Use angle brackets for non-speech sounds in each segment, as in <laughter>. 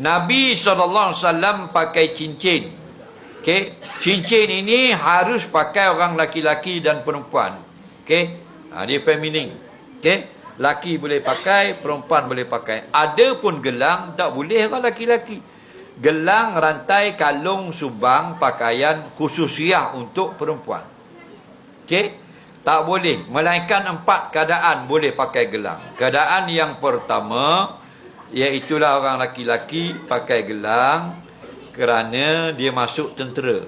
Nabi SAW pakai cincin. Okey, cincin ini harus pakai orang laki-laki dan perempuan. Okey, ha, dia feminin. Okey, laki boleh pakai, perempuan boleh pakai. Ada pun gelang tak boleh orang laki-laki. Gelang, rantai, kalung, subang, pakaian khususiah untuk perempuan. Okey, tak boleh. Melainkan empat keadaan boleh pakai gelang. Keadaan yang pertama, iaitulah orang laki-laki pakai gelang kerana dia masuk tentera.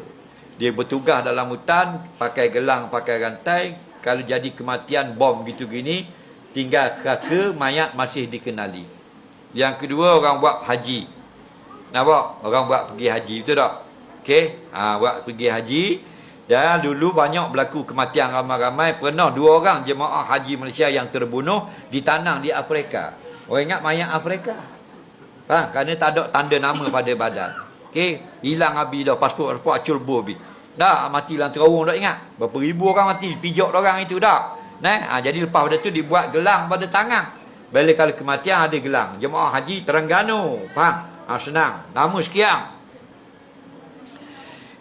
Dia bertugas dalam hutan, pakai gelang, pakai rantai. Kalau jadi kematian bom gitu gini, tinggal kaka mayat masih dikenali. Yang kedua orang buat haji. Nampak? Orang buat pergi haji, betul tak? Okey, ha, buat pergi haji. Dan dulu banyak berlaku kematian ramai-ramai. Pernah dua orang jemaah haji Malaysia yang terbunuh ditanang di Afrika. Orang ingat mayat Afrika. Ha, kerana tak ada tanda nama pada badan. Okey, hilang habis dah pasport pasport acul bo habis. Dah mati dalam terowong tak ingat. Berapa ribu orang mati pijak orang itu dah. Nah, ha, jadi lepas pada tu dibuat gelang pada tangan. Bila kalau kematian ada gelang. Jemaah haji Terengganu. Faham? Ha, senang. Nama sekian.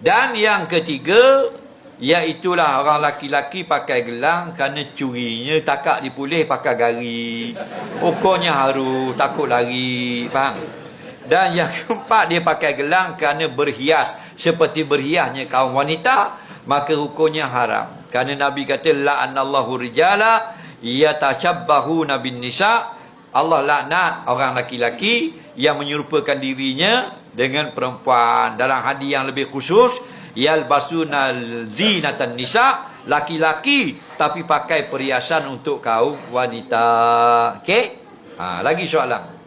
Dan yang ketiga, iaitulah orang laki-laki pakai gelang kerana curinya takak dipulih pakai gari. Ukurnya haru, takut lari. Faham? Dan yang <laughs> keempat, dia pakai gelang kerana berhias. Seperti berhiasnya kaum wanita, maka hukumnya haram. Kerana Nabi kata, La'anallahu rijala, yatashabbahu nabin nisa' Allah laknat orang laki-laki yang menyerupakan dirinya dengan perempuan dalam hadis yang lebih khusus yalbasuna zinatan nisa laki-laki tapi pakai perhiasan untuk kaum wanita. Okey? Ha lagi soalan